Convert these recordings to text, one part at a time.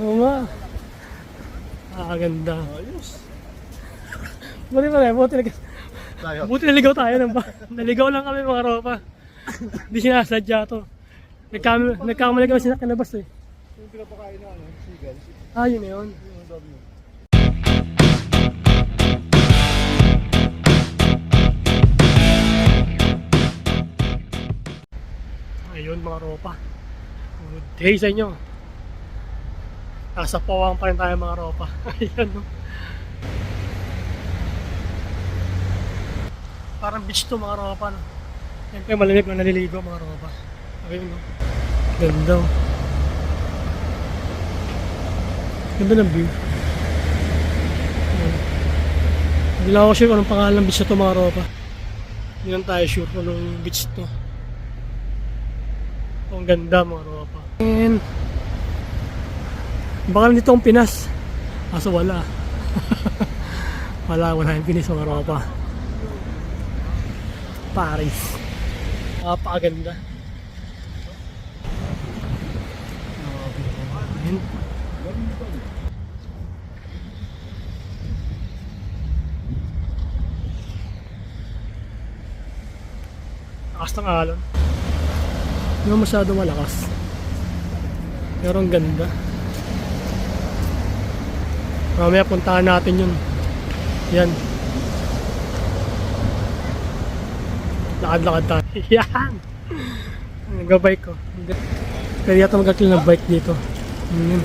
Oo nga. Ah, ganda. Ayos. Buti pa rin, buti, nag- Tayo. buti naligaw tayo ng ba? Naligaw lang kami mga ropa. Hindi sinasadya to. Nagkamali, nagkamali kami sinakyan na bus eh. Yung pinapakain na ano, sigal. Ah, yun na yun. Yung mo. Ayun mga ropa. Good day sa inyo. Nasa pawang pa rin tayo mga ropa. Ayun no. Parang beach to mga ropa no. Siyempre malamig na naliligo mga ropa. Ayun no. Ganda oh. Ganda ng view. Hindi lang ako sure anong pangalan ng beach to mga ropa. Hindi lang tayo sure kung anong beach to. Ang ganda mga ropa. And baka dito ang Pinas. Kaso wala. wala, wala yung Pinas mga ropa. Paris. Napakaganda. Takas ng alon. Hindi masyado malakas. Pero ang ganda. Mamaya puntahan natin yun. Yan. Lakad-lakad tayo. Yan! Nag-bike ko. Kaya yata magkakil ng bike dito. Yun.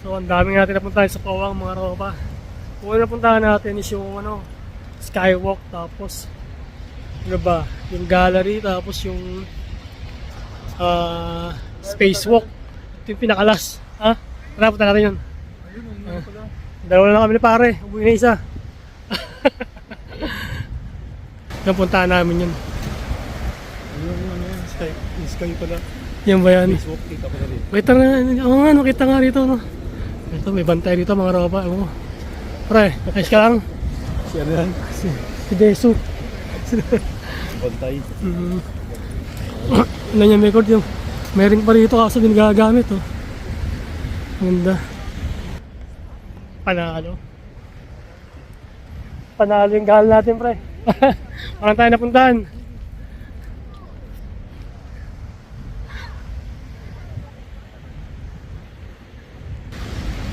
So, ang dami natin napuntahan sa Pawang, mga ropa. Ano napuntahan natin is yung ano, skywalk tapos ano ba yung gallery tapos yung ah, spacewalk ito yung pinakalas ha? tara punta natin yun Ayun, ang uh, pala. dalawa na kami ni pare uwi na isa yung puntahan namin yun Ayun, ano yan, sky, yung sky pala. yan ba yan Facebook, kita ko na rin. wait na oo nga no kita nga rito no ito may bantay dito mga ropa oh. pre nakais ka lang Si ano yan? si, si Desu Bantay. Mm. Ano niya may cord yung ring pa rito kaso din gagamit oh. Ganda. Panalo. Panalo yung gahal natin pre. Parang tayo napuntahan.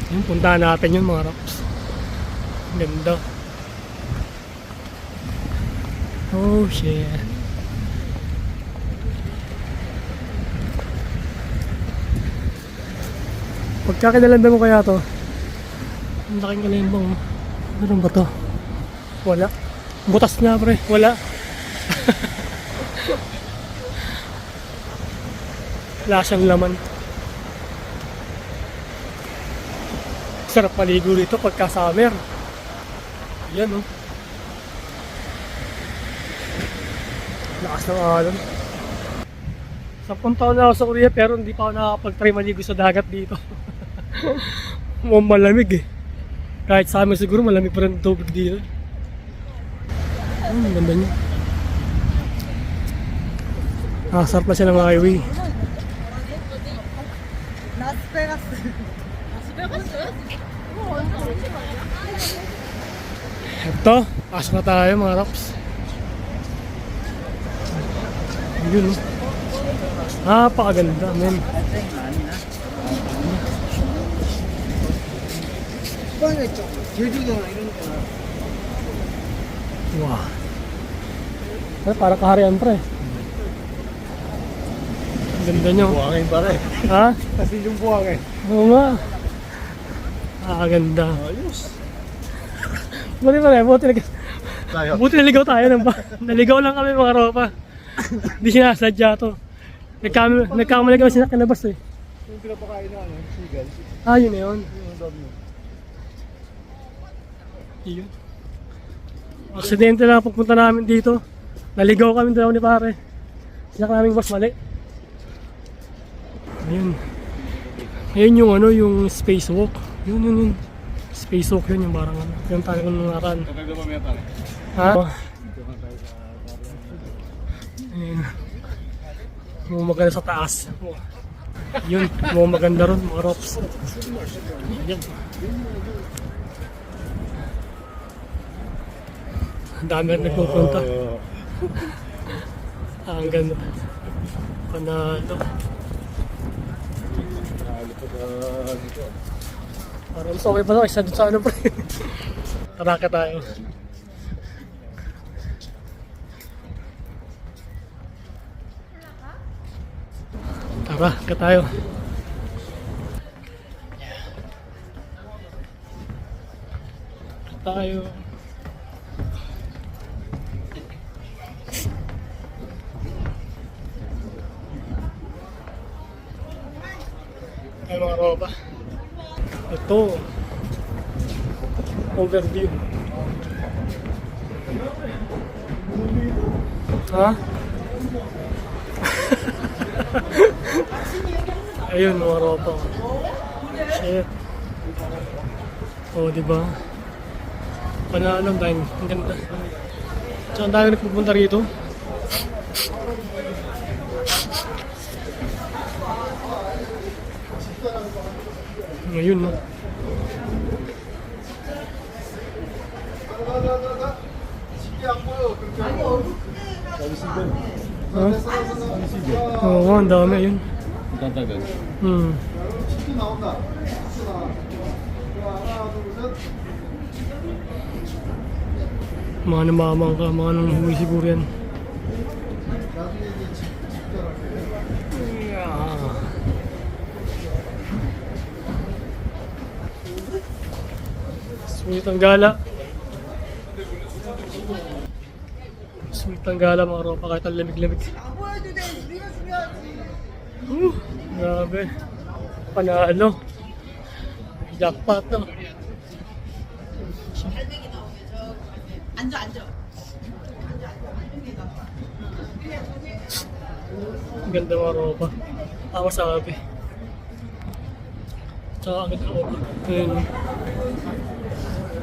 Yung puntahan natin yun mga rocks. Ganda. Oh shit. Pagkakilala mo kaya to? Ang laking kalimbang. Meron ba to? Wala. Butas na pre. Wala. Wala siyang laman. Sarap maligo rito pagka summer. Yan oh. Lakas ng alon. Sampung taon na ako sa Korea pero hindi pa ako nakakapag-try maligo sa dagat dito. Mukhang malamig eh. Kahit sa amin siguro malamig pa rin ang tubig dito. Hmm, ang ganda niya. Nakasarap na siya ng highway. Ito, pasok na tayo mga raps. Yun oh. Napakaganda, men. Wow. Ay, parang kaharian pre. Ang Ganda nyo. Buhangin pare. Ha? Kasi yung buhangin. Oo nga. Ah, ganda. Ayos. Buti pa rin, buti nag... Tayo. Buti naligaw tayo ng ba? Naligaw lang kami mga ropa. Hindi sinasadya to. Nagkamali, nagkamali kami sinakyan na bus eh. Yung pinapakain na ano, sigal. Ah, yun na yun. Yung mo. Yun. Aksidente lang pagpunta namin dito. Naligaw kami dalawa ni pare. Sinak namin bus mali. Ayun. Ayun yung ano, yung spacewalk. Yun, yun, yun. Spacewalk yun, yung parang ano. Yung tayo mo may pare. Ha? Ayun. Mga maganda sa taas. Yun, mga maganda ron, mga ropes. Yan. Ang dami rin nagpupunta. Ah, ang ganda. Panalo. Parang mas okay pa na isa dun sa ano pre. Tara ka tayo. Tara ka tayo. Tayo. Ay mga roba. Ito. Overview. Ha? Ayun mga ropa. Shit. Oh, di ba? Panalo dahil ang ganda. Tsaka ang dami nagpupunta rito. Ngayon, no? Ha? Oo, oh, ang dami yun. Tatagal. Hmm. Mga namamang ka, mga nang huli siguro yan. Yeah. Sweet ang gala. Sweet ang gala mga ropa kahit ang lamig-lamig. Uh, grabe. Panalo. Jackpot na. Anjo, anjo. Ganda mga ropa. Ako sabi. Tsaka ang ganda ropa. Ayun.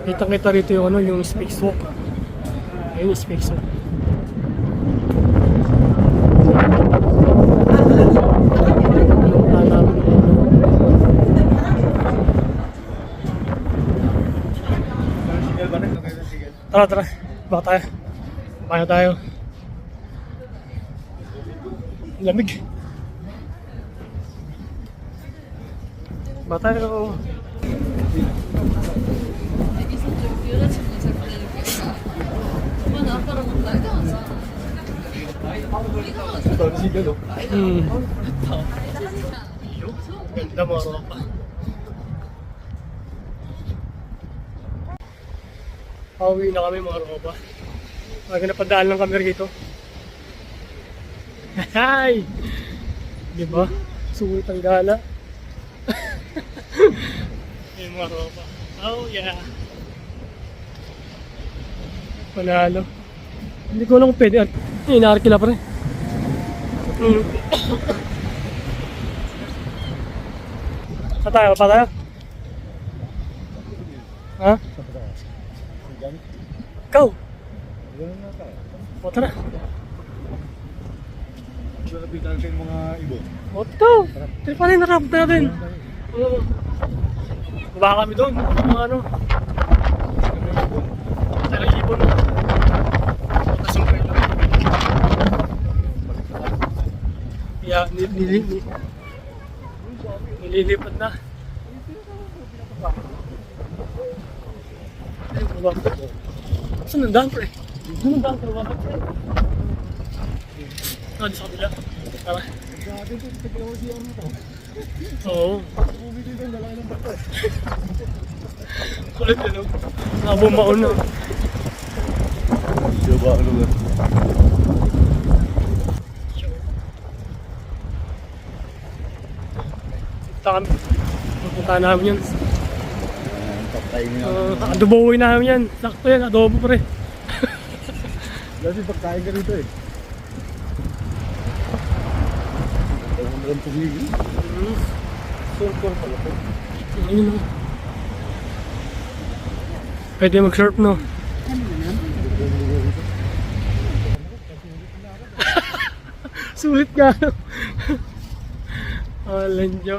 Kitang kita rito yung ano, yung space walk. Ayun yung space. Tara, tara. Baka tayo. Baka tayo. Lamig. Baka tayo. Hmm. Ganda mga ropa. Pauwi na kami mga ropa. Mga napadaan lang kami rito. Hi! Di ba? Suwit ang gala. Yung mga ropa. Oh yeah. Panalo. Hindi ko alam kung pwede. Eh, inaarkila pa rin. Mm. Saan tayo? Pa tayo? Ha? Ikaw? O, tara. Lapitan natin yung mga ibo. O, ikaw. Tara pa rin, narap natin. Baba kami doon. Mga ano. Tara, ibon. Tapos yung kayo. Yeah, nil nil nil nililipat na. Ay, baba. Saan nandaan, pre? Doon nandaan, pre. Baba. Ah, di sa kabila. Tara. Oo. Kulit yun, no? Nabumaon na. Ano ba? Punta kami. Pupunta namin yun. Patay niya. Uh, adobohin namin yan. Sakto yan, adobo pre. Kasi pagkain ka rito eh. Mo lang tumigil. Mm. Sulpur pala po. Ayun no. Pwede mag-surf no. Sulit nga. no? Alan Diyo.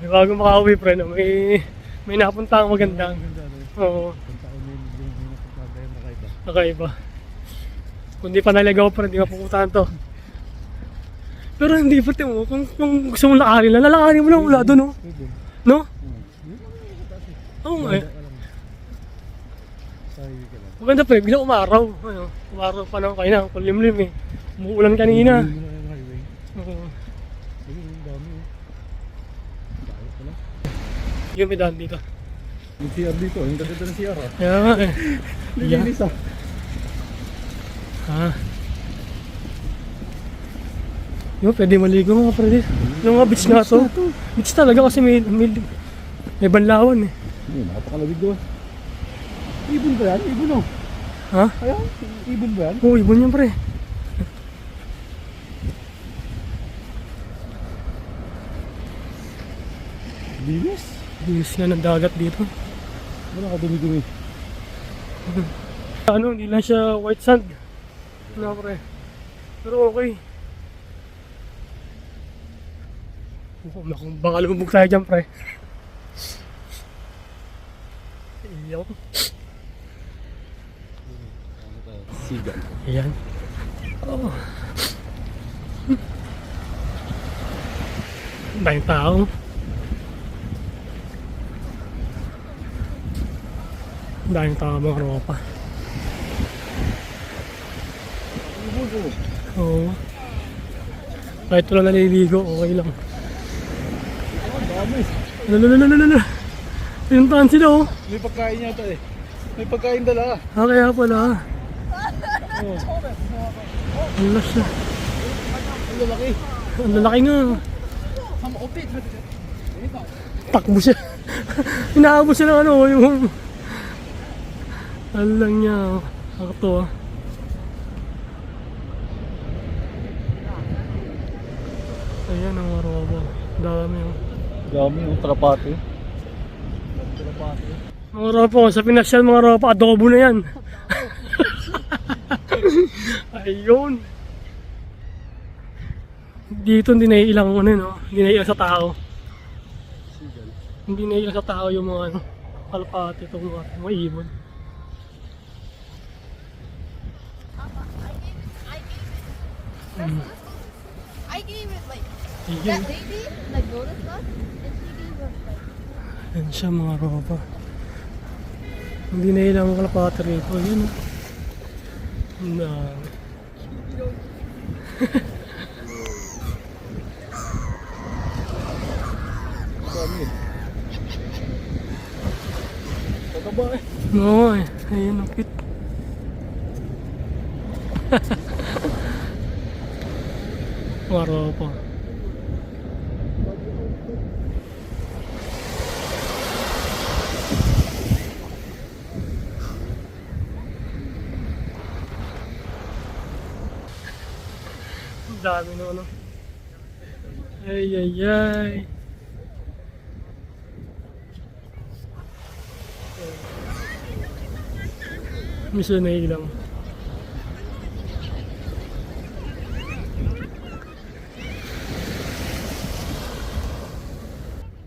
May bago makauwi pre, no? may, may napunta ang magandang. Ang ganda rin. Oo, nakaiba. Kung di pa naligaw pre, hindi mapupuntahan to. Pero hindi pa mo, kung, kung gusto mong lakarin lang, lalakarin mo lang mula doon, no? No? Hmm. Oo nga eh. Maganda pre, bigla umaraw. Ano, umaraw pa naman kayo na, kulimlim eh. Umuulan kanina. Oo. Ayun, ang dami oh. Dahil pala. Yung may daan dito. Yung CR dito, yung ganda ng CR ah. Kaya nga eh. Yan. Linis ah. Ha? Yung pwede maligo mga pwede. Yung mga beach na to. Beach talaga kasi may, may, may banlawan eh. Yun, napakalawig doon. Ibon ba yan? Ibon oh. Ha? Kaya, ibon ba yan? Oo, ibon yan pre. Linis. Bilis nga ng dagat dito. Wala ka dumi-dumi. Ano, hindi lang siya white sand. Ano pre. Pero okay. Oh, naku, baka lumubog tayo dyan pre. Iyaw. Sigal. Ayan. Oh. Ang tao. Daming tao mga ropa. Oh. Oo. Kahit wala naliligo, okay lang. Ang dami. Lalalala. Pinuntahan sila oh. May pagkain yata eh. May pagkain dala. Ah, kaya pala. Oh. Ang las na. Ang lalaki. Ang lalaki nga. Takbo siya. Inaabot siya ng ano, yung... Ano lang niya, oh. Ako to, ah. Ayan ang marobo. Dami, oh. Dami yung trapate. Trapate. Mga ropa, oh, sa pinasyal mga ropa, adobo na yan. Ayun. Dito hindi naiilang ano, no? Hindi naiilang sa tao. Hindi naiilang sa tao yung mga ano, kalpate, itong mga, mga ibon. I gave it like that lady like noticed us and she gave us like Yan siya mga ropa. Hindi naiilang ang kalpate rito. Dami. Dami eh. Tataba eh. Oo, eh. Ayun, ang cute. Ropa. Ang dami na ano. Ay, ay, ay. Misa na ilang.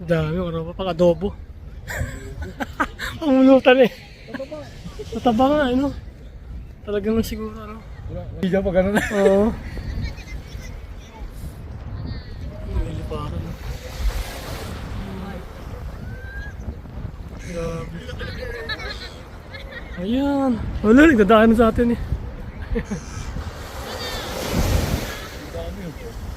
Dami, ano pa, pang adobo. Pangulutan eh. Tataba nga, ano. Talagang siguro, ano. Hindi pa ganun. Oo. Niliparan. Grabe. Ayan. Wala, nagdadaan sa atin eh. Dami oh.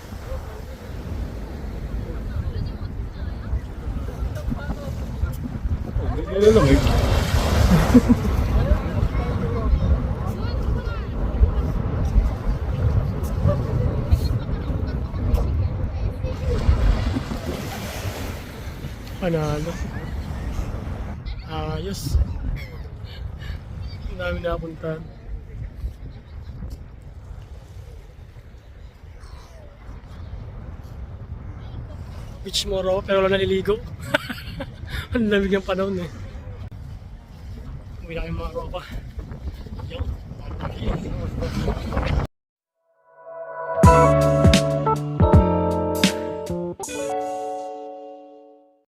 Oh, nilalamig. Panalo. Ayos. Ang dami napuntahan. Beach mo raw, pero wala naliligo. Ang lamig ng panahon eh. Uwi na kayong mga ropa. Yo.